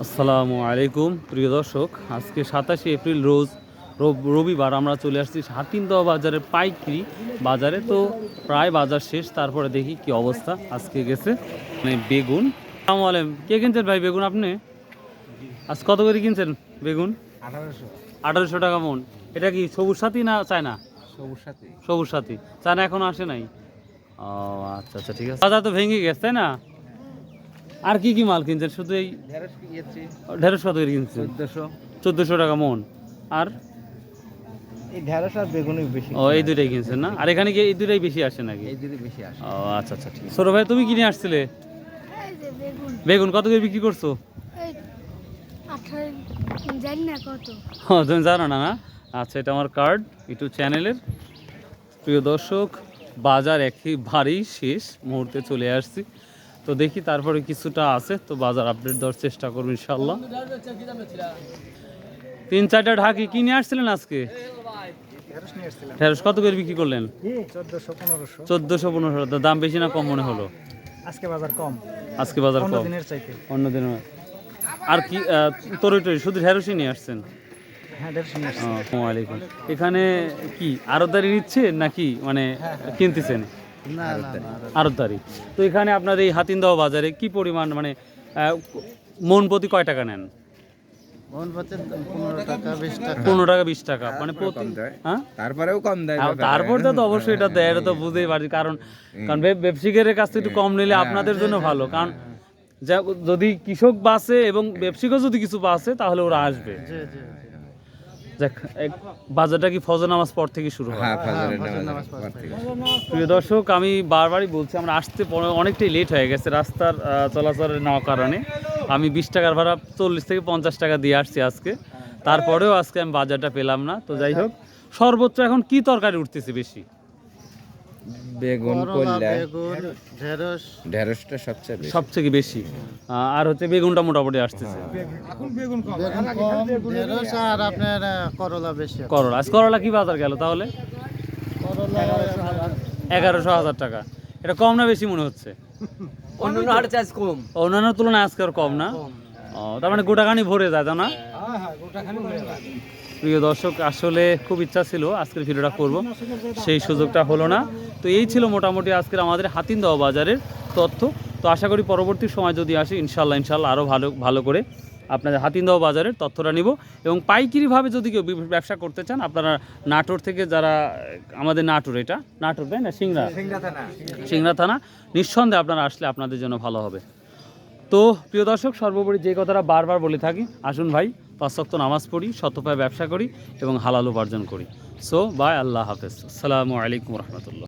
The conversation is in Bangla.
আসসালামু আলাইকুম প্রিয় দর্শক। আজকে সাতাশে এপ্রিল রোজ রব- রবিবার আমরা চলে আসছি হাতিমদহ বাজারের পাইকারি বাজারে। তো প্রায় বাজার শেষ তারপরে দেখি কি অবস্থা আজকে গেছে। মানে বেগুন। আসসালামু আলাইকুম। কে কিনছেন ভাই বেগুন আপনি? আজ কত করে কিনছেন বেগুন? আঠারোশো। আঠারোশো টাকা মন। এটা কি সবুজ সাথী না চায়না? সবুজ সাথী। সবুজ সাথী। চায়না এখনও আসে নাই? ও আচ্ছা আচ্ছা ঠিক আছে। বাজার তো ভেঙে গেছে তাই না? আর কি কি মাল কিনছেন? শুধু এই ঢেঁড়স কত করে কিনছেন? চোদ্দশো। চোদ্দোশো টাকা মন। আর? এই ঢেঁড়স আর বেগুনই বেশি ও এই দুটাই কিনছেন না? আর এখানে কি এই দুটাই বেশি আসে নাকি? এই বেশি আসে। ও আচ্ছা আচ্ছা ঠিক সৌরভ ভাই তুমি কিনে আসছিলে? বেগুন। বেগুন কত করে বিক্রি করছ? জানি না কত। ও তুমি জানো না না? আচ্ছা এটা আমার কার্ড ইউটিউব চ্যানেলের। প্রিয় দর্শক বাজার একেবারেই শেষ মুহূর্তে চলে আসছি। তো দেখি তারপরে কিছুটা আছে তো বাজার আপডেট দেওয়ার চেষ্টা করব ইনশাল্লাহ তিন চারটা ঢাকি কিনে আসছিলেন আজকে? ঢেঁড়স কত করে বিক্রি করলেন? চোদ্দশো পনেরোশো। দাম বেশি না কম মনে হলো? আজকে বাজার কম। আজকে বাজার কম। অন্য দিনের। আর কি তরি টরি শুধু ঢেঁড়সই নিয়ে আসছেন? হ্যাঁ এখানে কি আরতদারি নিচ্ছে নাকি মানে কিনতেছেন না না আরতদারি তো এখানে আপনার এই হাতিনদাহ বাজারে কি পরিমাণ মানে মন প্রতি কয় টাকা নেন? পনেরো টাকা বিশ টাকা। মানে হ্যাঁ? তারপরেও কম দেয় তারপর তো অবশ্যই এটা দেয় এটা তো বুঝতেই পারি কারণ কারণ ব্যব- ব্যবসায়ীদের কাছ থেকে একটু কম নিলে আপনাদের জন্য ভালো। কারণ যা- যদি কৃষক বাসে এবং ব্যবসায়ীও যদি কিছু বাসে তাহলে ওরা আসবে। বাজারটা কি ফজর নামাজ পর থেকে শুরু হয়? হ্যাঁ ফাজরের নামাজ পর থেকে। প্রিয় দর্শক আমি বারবারই বলছি আমরা আসতে অনেকটাই লেট হয়ে গেছে রাস্তার চলাচলের নেওয়ার কারণে। আমি বিশ টাকার ভাড়া চল্লিশ থেকে পঞ্চাশ টাকা দিয়ে আসছি আজকে। তারপরেও আজকে আমি বাজারটা পেলাম না। তো যাই হোক সর্বোচ্চ এখন কি তরকারি উঠতেছে বেশি? বেগুন করলা ঢেঁড়স। ঢেঁড়সটা সবচেয়ে বেশি। সবথেকে বেশি। আর হচ্ছে বেগুনটা মোটামুটি আসতেছে। বেগুন কম। ঢেঁড়স আর আপনার করলা বেশি করলা। আজ করলা কি বাজার গেল তাহলে? করলা এগারোশো হাজার। টাকা। এটা কম না বেশি মনে হচ্ছে? অন্যান্য হাটে চাষ কম। অন্যান্য তুলনায় আজকে আর কম না? ও তার মানে গোটাখানি ভরে যায় তা না? প্রিয় দর্শক আসলে খুব ইচ্ছা ছিল আজকের ভিডিওটা করব। সেই সুযোগটা হলো না। তো এই ছিল মোটামুটি আজকের আমাদের হাতিনদহ বাজারের তথ্য। তো আশা করি পরবর্তী সময় যদি আসে ইনশাল্লাহ ইনশাল্লাহ আরও ভালো ভালো করে আপনাদের হাতিনদহ বাজারের তথ্যটা নিব। এবং পাইকারিভাবে যদি কেউ ব্যবসা করতে চান আপনারা নাটোর থেকে যারা আমাদের নাটোর এটা নাটোর তাই না? সিংড়া। সিংড়া থানা। নিঃসন্দেহে আপনারা আসলে আপনাদের জন্য ভালো হবে। তো প্রিয় দর্শক সর্বোপরি যে কথাটা বারবার বলে থাকি আসুন ভাই পাঁচক্ত নামাজ পড়ি শতপায় ব্যবসা করি এবং হালাল উপার্জন করি। সো বাই আল্লাহ হাফেজ। আসসালামু আলাইকুম রহমতুল্লাহ।